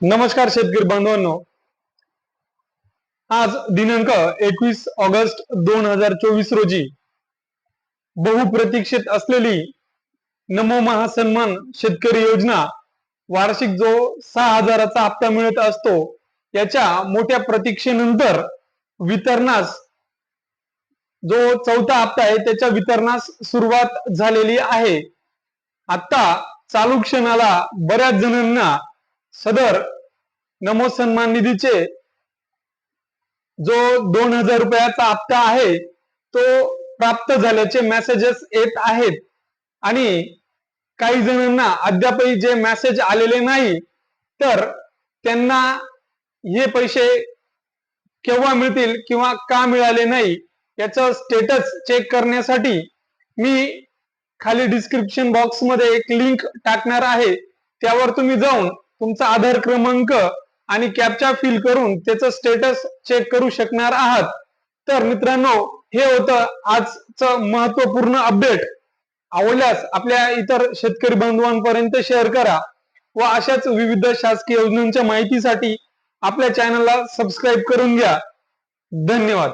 नमस्कार शेतकरी बांधवांनो. आज दिनांक एकवीस ऑगस्ट दोन हजार चोवीस रोजी बहुप्रतीक्षित असलेली नमो महासन्मान शेतकरी योजना वार्षिक जो सहा हजाराचा हप्ता मिळत असतो याच्या मोठ्या प्रतीक्षेनंतर वितरणास जो चौथा हप्ता आहे त्याच्या वितरणास सुरुवात झालेली आहे. आता चालू क्षणाला बऱ्याच जणांना सदर नमो सन्मान निधीचे जो दोन हजार रुपयाचा हप्ता आहे तो प्राप्त झाल्याचे मेसेजेस येत आहेत. आणि काही जणांना अद्यापही जे मेसेज आलेले नाही तर त्यांना हे पैसे केव्हा मिळतील किंवा का मिळाले नाही याचं स्टेटस चेक करण्यासाठी मी खाली डिस्क्रिप्शन बॉक्समध्ये एक लिंक टाकणार आहे. त्यावर तुम्ही जाऊन तुमचा आधार क्रमांक आणि कॅपचा फिल करून त्याचं स्टेटस चेक करू शकणार आहात. तर मित्रांनो हे होतं आजचं महत्त्वपूर्ण अपडेट. आवडल्यास आपल्या इतर शेतकरी बांधवांपर्यंत शेअर करा व अशाच विविध शासकीय योजनांच्या माहितीसाठी आपल्या चॅनलला सबस्क्राईब करून घ्या. धन्यवाद.